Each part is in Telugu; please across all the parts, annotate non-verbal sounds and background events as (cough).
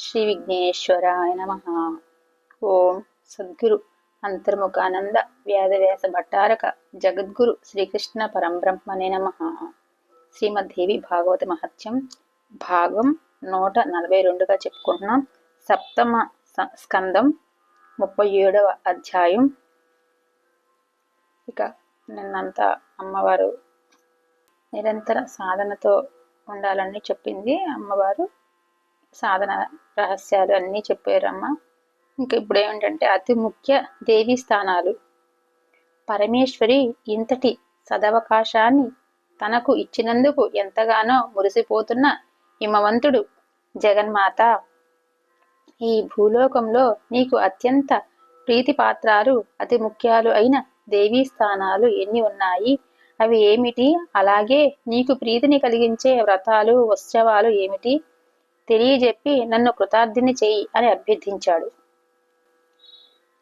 శ్రీ విఘ్నేశ్వరాయ నమ. ఓం సద్గురు అంతర్ముఖానంద వ్యాధవ్యాస భట్టారక జగద్గురు శ్రీకృష్ణ పరంబ్రహ్మనే నమ. శ్రీమద్దేవి భాగవత మహత్యం భాగం నూట నలభై రెండుగా చెప్పుకుంటున్నాం. సప్తమ స్కందం ముప్పై ఏడవ అధ్యాయం. ఇక నిన్నంతా అమ్మవారు నిరంతర సాధనతో ఉండాలని చెప్పింది అమ్మవారు. సాధన రహస్యాలు అన్నీ చెప్పారమ్మ. ఇంకా ఇప్పుడు ఏమిటంటే అతి ముఖ్య దేవీ స్థానాలు. పరమేశ్వరి ఇంతటి సదవకాశాన్ని తనకు ఇచ్చినందుకు ఎంతగానో మురిసిపోతున్న హిమవంతుడు జగన్మాత. ఈ భూలోకంలో నీకు అత్యంత ప్రీతిపాత్రాలు అతి ముఖ్యాలు అయిన దేవీ స్థానాలు ఎన్ని ఉన్నాయి? అవి ఏమిటి? అలాగే నీకు ప్రీతిని కలిగించే వ్రతాలు ఉత్సవాలు ఏమిటి? తెలియజెప్పి నన్ను కృతార్థిని చెయ్యి అని అభ్యర్థించాడు.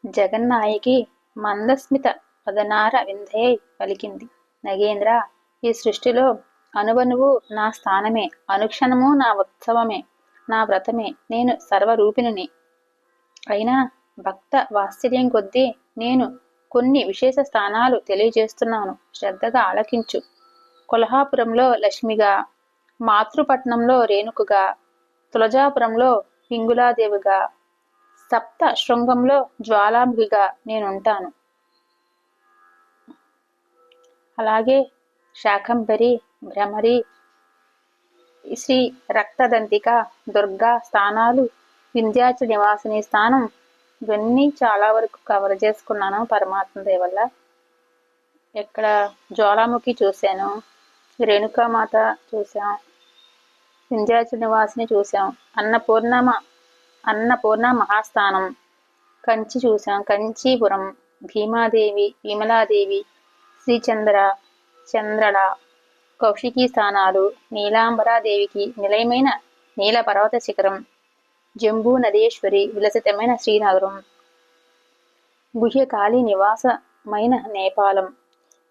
జగన్నాయకి మందస్మిత పదనార వింధయై పలికింది. నగేంద్ర ఈ సృష్టిలో అనువనువు నా స్థానమే అనుక్షణము నా ఉత్సవమే నా వ్రతమే నేను సర్వరూపిణిని. అయినా భక్త వాత్సల్యం కొద్దీ నేను కొన్ని విశేష స్థానాలు తెలియజేస్తున్నాను. శ్రద్ధగా ఆలకించు. కొల్హాపురంలో లక్ష్మిగా మాతృపట్నంలో రేణుకగా తులజాపురంలో పింగులాదేవిగా సప్త శృంగంలో జ్వాలాముఖిగా నేనుంటాను. అలాగే శాకంబరి భ్రమరి శ్రీ రక్తదంతిక దుర్గా స్థానాలు వింధ్యాచ నివాసిని స్థానం ఇవన్నీ చాలా వరకు కవర్ చేసుకున్నాను పరమాత్మ దయ వల్ల. ఇక్కడ జ్వాలాముఖి చూశాను రేణుకామాత చూసాం నివాసిని చూసాం అన్నపూర్ణమ అన్నపూర్ణ మహాస్థానం. కంచి చూసాం కంచీపురం భీమాదేవి విమలాదేవి శ్రీచంద్ర చంద్రళ కౌశికీ స్థానాలు నీలాంబరాదేవికి నిలయమైన నీల పర్వత శిఖరం జంబూ నదేశ్వరి విలసితమైన శ్రీనగరం. గుహ్యకాళి నివాసమైన నేపాలం.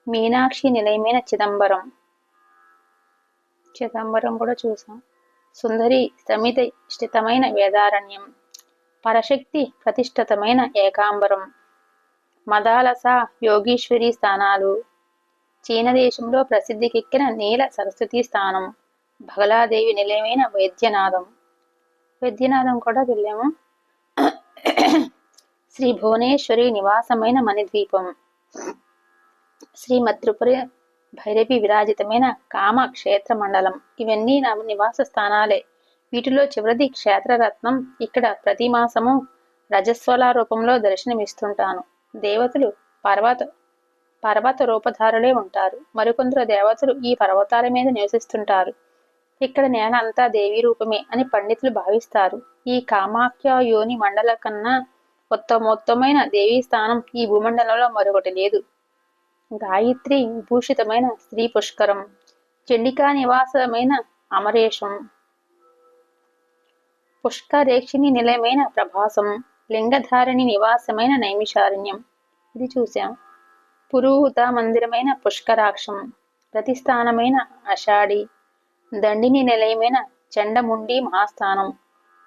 మీనాక్షి నిలయమైన చిదంబరం. చిదంబరం కూడా చూసాం సుందరి సమిత స్థితమైన వేదారణ్యం పరశక్తి ప్రతిష్ఠితమైన ఏకాంబరం మదాలస యోగీశ్వరి స్థానాలు చీనదేశంలో ప్రసిద్ధికెక్కిన నీల సరస్వతి స్థానం బగలాదేవి నిలయమైన వైద్యనాథం వైద్యనాథం కూడా వెళ్ళాము. శ్రీ భువనేశ్వరి నివాసమైన మణిద్వీపం శ్రీ మత్రిపుర భైరవి విరాజితమైన కామ క్షేత్ర మండలం ఇవన్నీ నా నివాస స్థానాలే. వీటిలో చివరిది క్షేత్రరత్నం. ఇక్కడ ప్రతి మాసము రజస్వల రూపంలో దర్శనమిస్తుంటాను. దేవతలు పర్వత పర్వత రూపధారులే ఉంటారు. మరికొందరు దేవతలు ఈ పర్వతాల మీద నివసిస్తుంటారు. ఇక్కడ నేల అంతా దేవీ రూపమే అని పండితులు భావిస్తారు. ఈ కామాఖ్య యోని మండల కన్నా ఉత్తమోత్తమైన దేవీ స్థానం ఈ భూమండలంలో మరొకటి లేదు. గాయత్రి భూషితమైన స్త్రీ పుష్కరం చండికా నివాసమైన అమరేశం పుష్కరేక్షిణి నిలయమైన ప్రభాసం లింగధారిణి నివాసమైన నైమిషారణ్యం. ఇది చూశాం. పురూహుత మందిరమైన పుష్కరాక్షం ప్రతిస్థానమైన అషాఢి దండిని నిలయమైన చండముండి మహాస్థానం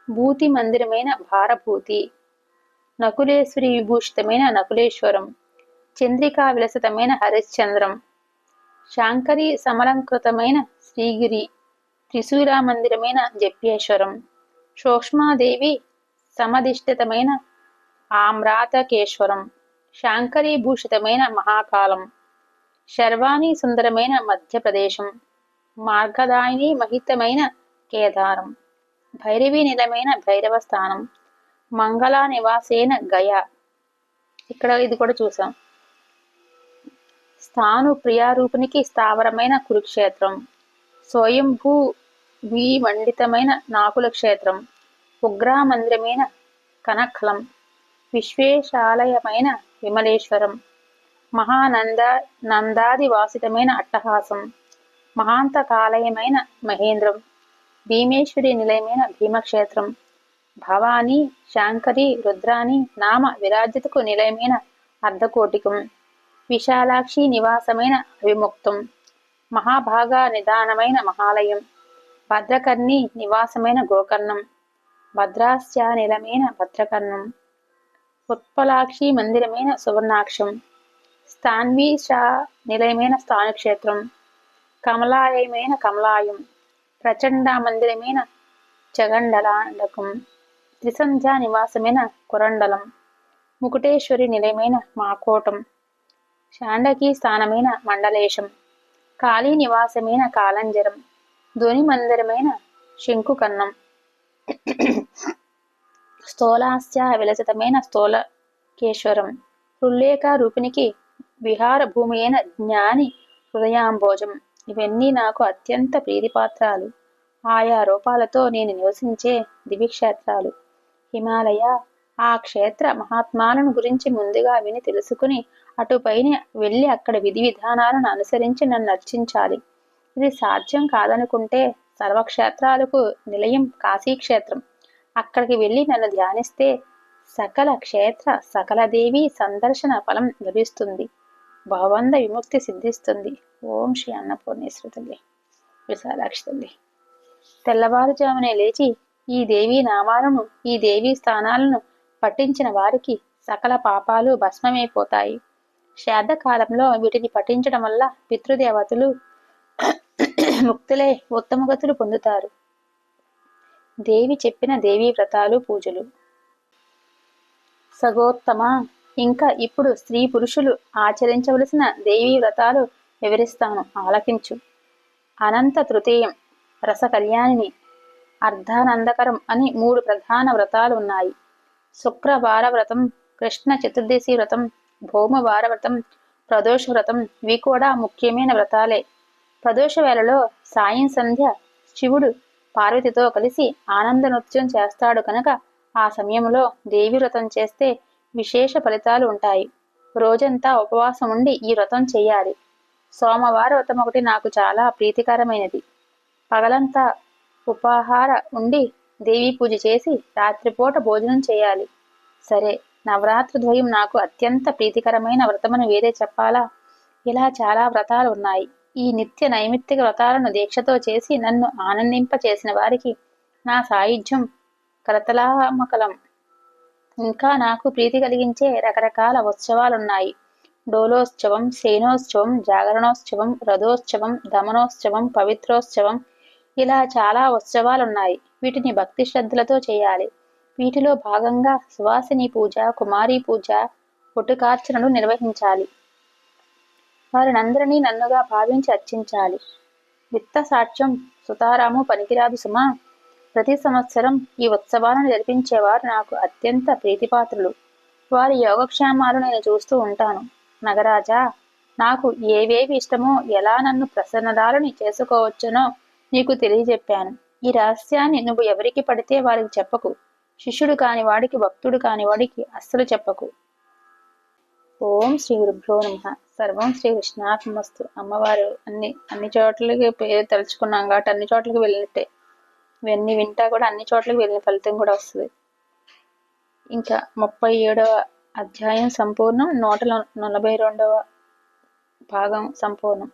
భూతి మందిరమైన భారభూతి నకులేశ్వరి విభూషితమైన నకులేశ్వరం చంద్రికా విలసితమైన హరిశ్చంద్రం. శాంకరి సమలంకృతమైన శ్రీగిరి త్రిశూల మందిరమైన జప్యేశ్వరం సూక్ష్మాదేవి సమధిష్ఠితమైన ఆమ్రాతకేశ్వరం. శాంకరీభూషితమైన మహాకాలం శర్వాణి సుందరమైన మధ్యప్రదేశం. మార్గదాయిని మహితమైన కేదారం. భైరవి నిలమైన భైరవ స్థానం. మంగళ నివాసేన గయా. ఇక్కడ ఇది కూడా చూసాం. స్థాను ప్రియారూపునికి స్థావరమైన కురుక్షేత్రం. స్వయంభూ విమండితమైన నాకుల క్షేత్రం ఉగ్రామందిరమైన కనఖలం. విశ్వేశాలయమైన విమలేశ్వరం. మహానంద నందాది వాసితమైన అట్టహాసం. మహాంతకాలయమైన మహేంద్రం. భీమేశ్వరి నిలయమైన భీమక్షేత్రం. భవానీ శాంకరి రుద్రాని నామ విరాజితకు నిలయమైన అర్ధకోటికం. విశాలాక్షి నివాసమైన విముక్తం మహాభాగా నిదానమైన మహాలయం. భద్రకర్ణి నివాసమైన గోకర్ణం. భద్రాస్య నిలమైన భద్రకర్ణం. ఉత్పలాక్షి మందిరమైన సువర్ణాక్షం. స్థాన్వీషా నిలయమైన స్థానక్షేత్రం. కమలాయమైన కమలాయం. ప్రచండ మందిరమైన చగండలాండకం. త్రిసంధ్యా నివాసమైన కురండలం. ముకుటేశ్వరి నిలయమైన మాకోటం. శాండకీ స్థానమైన మండలేశం కాళీ నివాసమైన కాలంజరం ధ్వని మందిరమైన శంకుకన్నం. స్థూలాస్య విలసితమైన స్థూలకేశ్వరం హృల్లేఖ రూపినికి విహార భూమి అయిన జ్ఞాని హృదయాంబోజం. ఇవన్నీ నాకు అత్యంత ప్రీతిపాత్రాలు. ఆయా రూపాలతో నేను నివసించే దివిక్షేత్రాలు హిమాలయ ఆ క్షేత్ర మహాత్మాలను గురించి ముందుగా విని తెలుసుకుని అటుపైన వెళ్ళి అక్కడ విధి విధానాలను అనుసరించి నన్ను అర్చించాలి ఇది సాధ్యం కాదనుకుంటే సర్వక్షేత్రాలకు నిలయం కాశీక్షేత్రం. అక్కడికి వెళ్ళి నన్ను ధ్యానిస్తే సకల క్షేత్ర సకల దేవి సందర్శన ఫలం లభిస్తుంది. భవంద విముక్తి సిద్ధిస్తుంది. ఓం శ్రీ అన్నపూర్ణేశ్వరి తల్లి. విశాలాక్షి తల్లి. తెల్లవారుజామునే లేచి ఈ దేవీ నామాలను ఈ దేవీ స్థానాలను పఠించిన వారికి సకల పాపాలు భస్మమైపోతాయి. శ్రాద్ధకాలంలో వీటిని పఠించడం వల్ల పితృదేవతలు (clears throat) ముక్తులే ఉత్తమగతులు పొందుతారు. దేవి చెప్పిన దేవీ వ్రతాలు పూజలు. సగోత్తమ ఇంకా ఇప్పుడు స్త్రీ పురుషులు ఆచరించవలసిన దేవీ వ్రతాలు వివరిస్తాను ఆలకించు. అనంత తృతీయం రస కళ్యాణిని అర్ధానందకరం అని మూడు ప్రధాన వ్రతాలు ఉన్నాయి. శుక్రవార వ్రతం కృష్ణ చతుర్దశి వ్రతం భౌమవార వ్రతం ప్రదోష వ్రతం ఇవి కూడా ముఖ్యమైన వ్రతాలే. ప్రదోష వేళలో సాయం సంధ్య శివుడు పార్వతితో కలిసి ఆనంద నృత్యం చేస్తాడు కనుక ఆ సమయంలో దేవి వ్రతం చేస్తే విశేష ఫలితాలు ఉంటాయి. రోజంతా ఉపవాసం ఉండి ఈ వ్రతం చేయాలి. సోమవార వ్రతం ఒకటి నాకు చాలా ప్రీతికరమైనది. పగలంతా ఉపాహార ఉండి దేవీ పూజ చేసి రాత్రిపూట భోజనం చేయాలి. సరే నవరాత్రి ద్వయం నాకు అత్యంత ప్రీతికరమైన వ్రతమని వేరే చెప్పాలా? ఇలా చాలా వ్రతాలు ఉన్నాయి. ఈ నిత్య నైమిత్తిక వ్రతాలను దీక్షతో చేసి నన్ను ఆనందింప చేసిన వారికి నా సాయుధ్యం కరతలామకలం. ఇంకా నాకు ప్రీతి కలిగించే రకరకాల ఉత్సవాలున్నాయి. డోలోత్సవం శయనోత్సవం జాగరణోత్సవం రథోత్సవం దమనోత్సవం పవిత్రోత్సవం ఇలా చాలా ఉత్సవాలున్నాయి. వీటిని భక్తి శ్రద్ధలతో చేయాలి. వీటిలో భాగంగా సువాసిని పూజ కుమారి పూజ పుట్టుకార్చనలు నిర్వహించాలి. వారినందరినీ నన్నుగా భావించి అర్చించాలి. విత్త సాక్ష్యం సుతారాము పనికిరాదు సుమా. ప్రతి సంవత్సరం ఈ ఉత్సవాలను జరిపించేవారు నాకు అత్యంత ప్రీతిపాత్రులు. వారి యోగక్షేమాలు నేను చూస్తూ ఉంటాను. నగరాజా నాకు ఏవేవి ఇష్టమో ఎలా నన్ను ప్రసన్నదారుని చేసుకోవచ్చునో నీకు తెలియజెప్పాను. ఈ రహస్యాన్ని నువ్వు ఎవరికి పడితే వారికి చెప్పకు. శిష్యుడు కాని వాడికి భక్తుడు కాని వాడికి అస్సలు చెప్పకు. ఓం శ్రీ గురుభ్యో నమ. సర్వం శ్రీ కృష్ణాత్మస్తు అమ్మవారు అన్ని అన్ని చోట్లకి పేరు తలుచుకున్నాం కాబట్టి అన్ని చోట్లకి వెళ్ళినట్టే. ఇవన్నీ వింటా కూడా అన్ని చోట్లకి వెళ్ళిన ఫలితం కూడా వస్తుంది. ఇంకా ముప్పై ఏడవ అధ్యాయం సంపూర్ణం నూట నలభై రెండవ భాగం సంపూర్ణం.